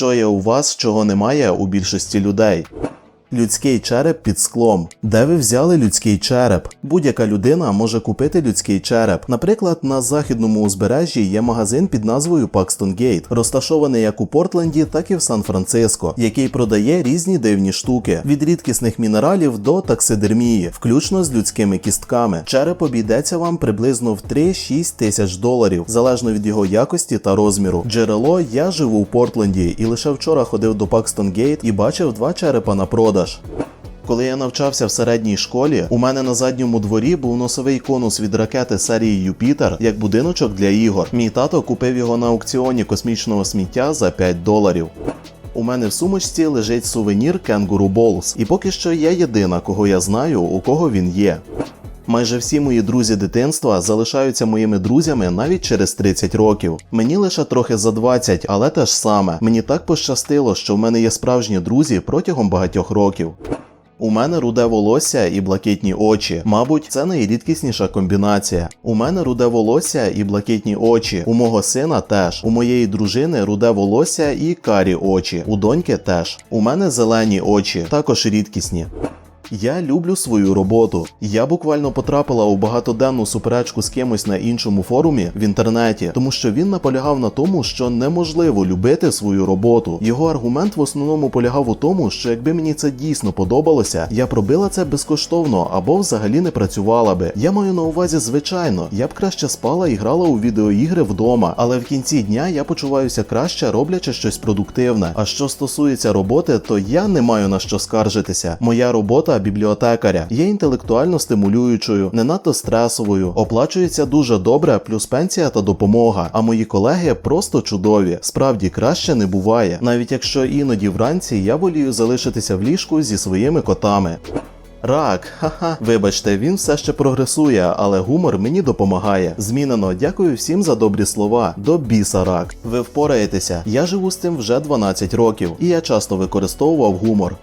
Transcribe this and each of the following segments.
Що є у вас, чого немає у більшості людей? Людський череп під склом. Де ви взяли людський череп? Будь-яка людина може купити людський череп. Наприклад, на західному узбережжі є магазин під назвою Paxton Gate, розташований як у Портленді, так і в Сан-Франциско, який продає різні дивні штуки від рідкісних мінералів до таксидермії, включно з людськими кістками. Череп обійдеться вам приблизно в 3-6 тисяч доларів, залежно від його якості та розміру. Джерело я живу в Портленді і лише вчора ходив до Paxton Gate і бачив два черепа на продаж. Коли я навчався в середній школі, у мене на задньому дворі був носовий конус від ракети серії Юпітер як будиночок для ігор. Мій тато купив його на аукціоні космічного сміття за 5 доларів. У мене в сумочці лежить сувенір Кенгуру Болс, і поки що я єдина, кого я знаю, у кого він є. Майже всі мої друзі дитинства залишаються моїми друзями навіть через 30 років. Мені лише трохи за 20, але те ж саме. Мені так пощастило, що в мене є справжні друзі протягом багатьох років. У мене руде волосся і блакитні очі. Мабуть, це найрідкісніша комбінація. У мене руде волосся і блакитні очі. У мого сина теж. У моєї дружини руде волосся і карі очі. У доньки теж. У мене зелені очі, також рідкісні. Я люблю свою роботу. Я буквально потрапила у багатоденну суперечку з кимось на іншому форумі в інтернеті, тому що він наполягав на тому, що неможливо любити свою роботу. Його аргумент в основному полягав у тому, що якби мені це дійсно подобалося, я пробила це безкоштовно або взагалі не працювала би. Я маю на увазі, звичайно, я б краще спала і грала у відеоігри вдома, але в кінці дня я почуваюся краще, роблячи щось продуктивне. А що стосується роботи, то я не маю на що скаржитися. Моя робота бібліотекаря є інтелектуально стимулюючою, не надто стресовою, оплачується дуже добре, плюс пенсія та допомога. А мої колеги просто чудові. Справді краще не буває, навіть якщо іноді вранці я волію залишитися в ліжку зі своїми котами. Рак, ха-ха. Вибачте, він все ще прогресує, але гумор мені допомагає. Змінено, дякую всім за добрі слова. До біса рак. Ви впораєтеся. Я живу з цим вже 12 років, і я часто використовував гумор.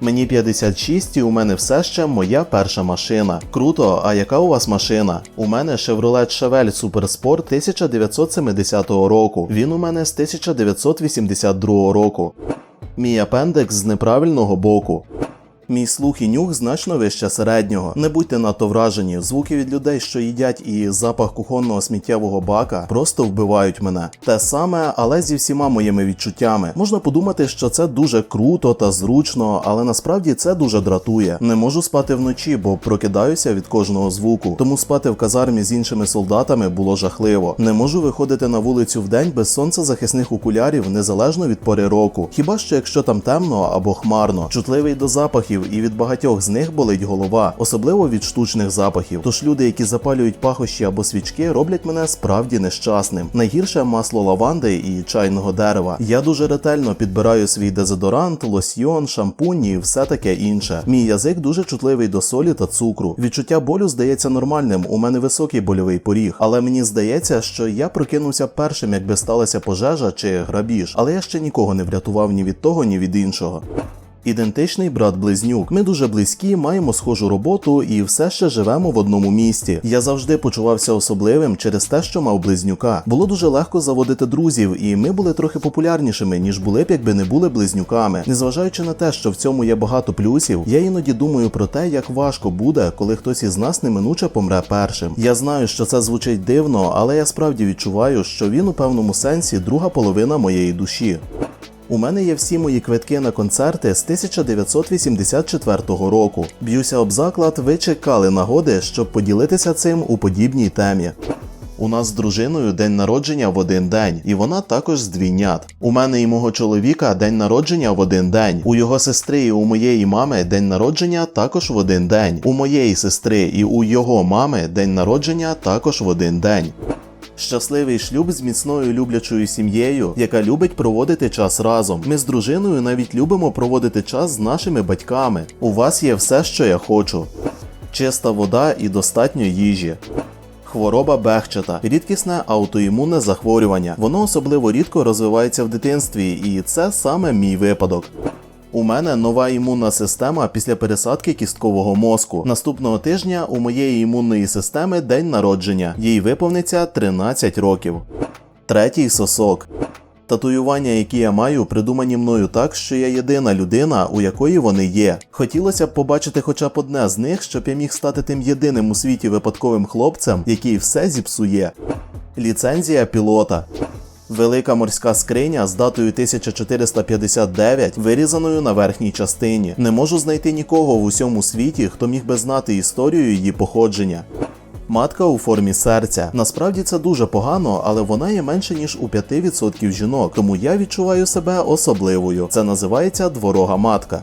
Мені 56 і у мене все ще моя перша машина. Круто, а яка у вас машина? У мене Chevrolet Chevelle Supersport 1970 року. Він у мене з 1982 року. Мій апендекс з неправильного боку. Мій слух і нюх значно вище середнього. Не будьте надто вражені. Звуки від людей, що їдять, і запах кухонного сміттєвого бака просто вбивають мене. Те саме, але зі всіма моїми відчуттями. Можна подумати, що це дуже круто та зручно, але насправді це дуже дратує. Не можу спати вночі, бо прокидаюся від кожного звуку. Тому спати в казармі з іншими солдатами було жахливо. Не можу виходити на вулицю вдень без сонцезахисних окулярів незалежно від пори року. Хіба що якщо там темно або хмарно, чутливий до запахів і від багатьох з них болить голова, особливо від штучних запахів. Тож люди, які запалюють пахощі або свічки, роблять мене справді нещасним. Найгірше масло лаванди і чайного дерева. Я дуже ретельно підбираю свій дезодорант, лосьйон, шампунь і все таке інше. Мій язик дуже чутливий до солі та цукру. Відчуття болю здається нормальним. У мене високий больовий поріг, але мені здається, що я прокинувся першим, якби сталася пожежа чи грабіж. Але я ще нікого не врятував ні від того, ні від іншого. Ідентичний брат-близнюк. Ми дуже близькі, маємо схожу роботу і все ще живемо в одному місті. Я завжди почувався особливим через те, що мав близнюка. Було дуже легко заводити друзів, і ми були трохи популярнішими, ніж були б, якби не були близнюками. Незважаючи на те, що в цьому є багато плюсів, я іноді думаю про те, як важко буде, коли хтось із нас неминуче помре першим. Я знаю, що це звучить дивно, але я справді відчуваю, що він у певному сенсі друга половина моєї душі. У мене є всі мої квитки на концерти з 1984 року. Б'юся об заклад, ви чекали нагоди, щоб поділитися цим у подібній темі. У нас з дружиною день народження в один день, і вона також з двійнят. У мене і мого чоловіка день народження в один день. У його сестри і у моєї мами день народження також в один день. У моєї сестри і у його мами день народження також в один день. Щасливий шлюб з міцною люблячою сім'єю, яка любить проводити час разом. Ми з дружиною навіть любимо проводити час з нашими батьками. У вас є все, що я хочу: чиста вода і достатньо їжі. Хвороба бехчета рідкісне аутоімунне захворювання. Воно особливо рідко розвивається в дитинстві, і це саме мій випадок. У мене нова імунна система після пересадки кісткового мозку. Наступного тижня у моєї імунної системи день народження. Їй виповниться 13 років. Третій сосок. Татуювання, які я маю, придумані мною так, що я єдина людина, у якої вони є. Хотілося б побачити хоча б одне з них, щоб я міг стати тим єдиним у світі випадковим хлопцем, який все зіпсує. Ліцензія пілота. Велика морська скриня з датою 1459, вирізаною на верхній частині. Не можу знайти нікого в усьому світі, хто міг би знати історію її походження. Матка у формі серця. Насправді це дуже погано, але вона є менше ніж у 5% жінок, тому я відчуваю себе особливою. Це називається дворога матка.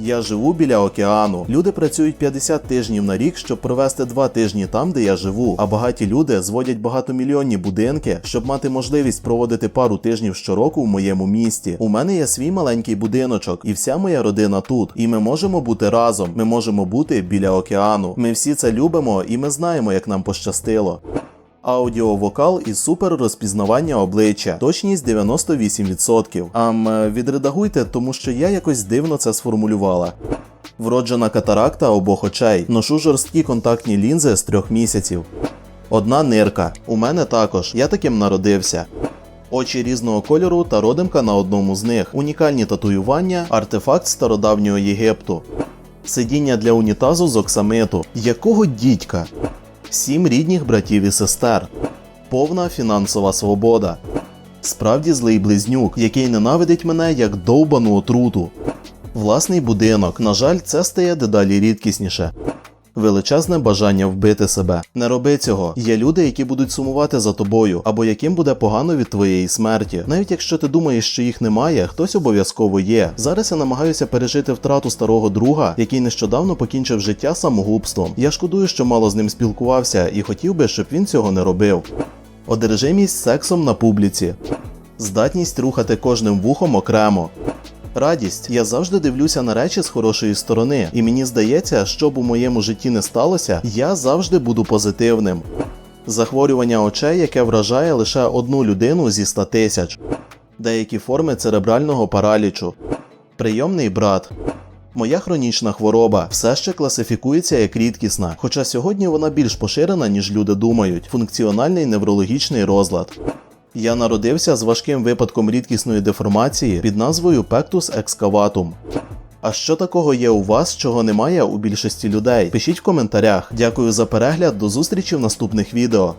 Я живу біля океану. Люди працюють 50 тижнів на рік, щоб провести 2 тижні там, де я живу. А багаті люди зводять багатомільйонні будинки, щоб мати можливість проводити пару тижнів щороку в моєму місті. У мене є свій маленький будиночок, і вся моя родина тут. І ми можемо бути разом. Ми можемо бути біля океану. Ми всі це любимо, і ми знаємо, як нам пощастило. Аудіовокал і супер розпізнавання обличчя, точність 98%. Ам е, відредагуйте, тому що я якось дивно це сформулювала. Вроджена катаракта обох очей. Ношу жорсткі контактні лінзи з трьох місяців. Одна нирка. У мене також. Я таким народився. Очі різного кольору та родимка на одному з них. Унікальні татуювання, артефакт стародавнього Єгипту. Сидіння для унітазу з оксамиту. Якого дідька? Сім рідних братів і сестер. Повна фінансова свобода. Справді злий близнюк, який ненавидить мене як довбану отруту. Власний будинок. На жаль, це стає дедалі рідкісніше. Величезне бажання вбити себе. Не роби цього. Є люди, які будуть сумувати за тобою, або яким буде погано від твоєї смерті. Навіть якщо ти думаєш, що їх немає, хтось обов'язково є. Зараз я намагаюся пережити втрату старого друга, який нещодавно покінчив життя самогубством. Я шкодую, що мало з ним спілкувався, і хотів би, щоб він цього не робив. Одержимість сексом на публіці. Здатність рухати кожним вухом окремо. Радість. Я завжди дивлюся на речі з хорошої сторони, і мені здається, що б у моєму житті не сталося, я завжди буду позитивним. Захворювання очей, яке вражає лише одну людину зі 100 тисяч. Деякі форми церебрального паралічу. Прийомний брат. Моя хронічна хвороба все ще класифікується як рідкісна, хоча сьогодні вона більш поширена, ніж люди думають. Функціональний неврологічний розлад. Я народився з важким випадком рідкісної деформації під назвою пектус екскаватум. А що такого є у вас, чого немає у більшості людей? Пишіть в коментарях. Дякую за перегляд, до зустрічі в наступних відео.